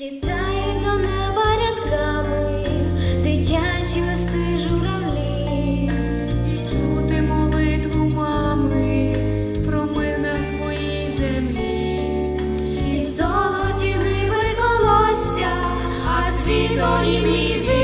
Літаю до неба рядками, дитячі листи журавлі, і чути молитву мами, про на своїй землі, і в золоті не виколося, а світ олівів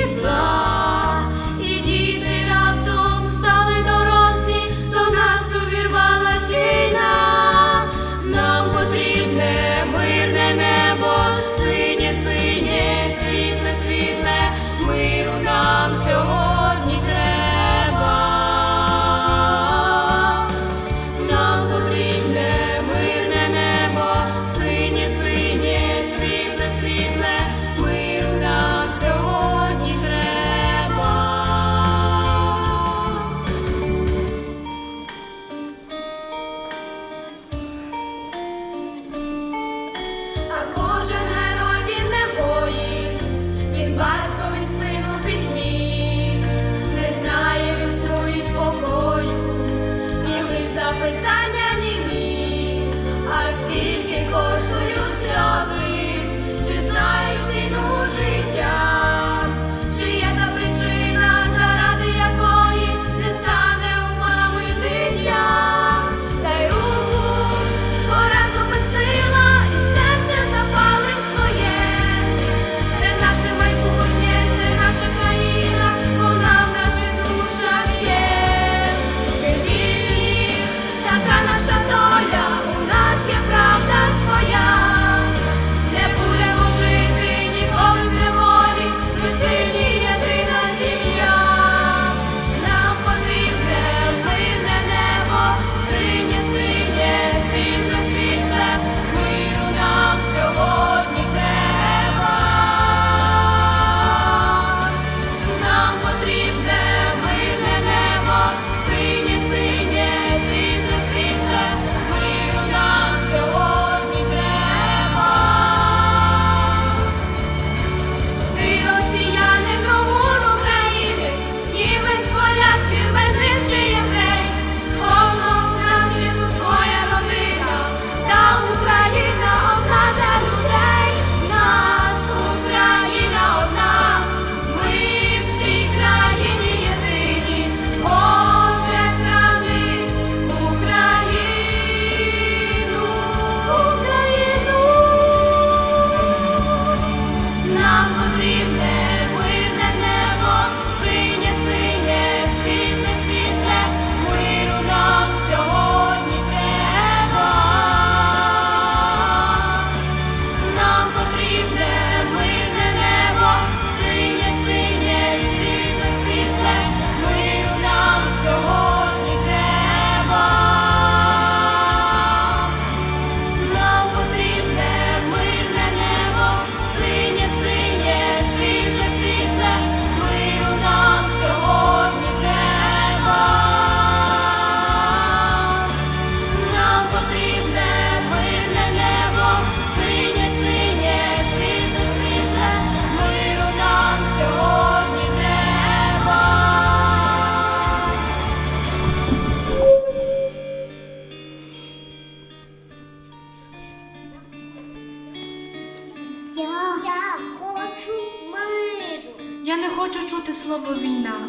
Я хочу миру. Я не хочу чути слово війна.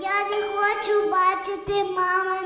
Я не хочу бачити мами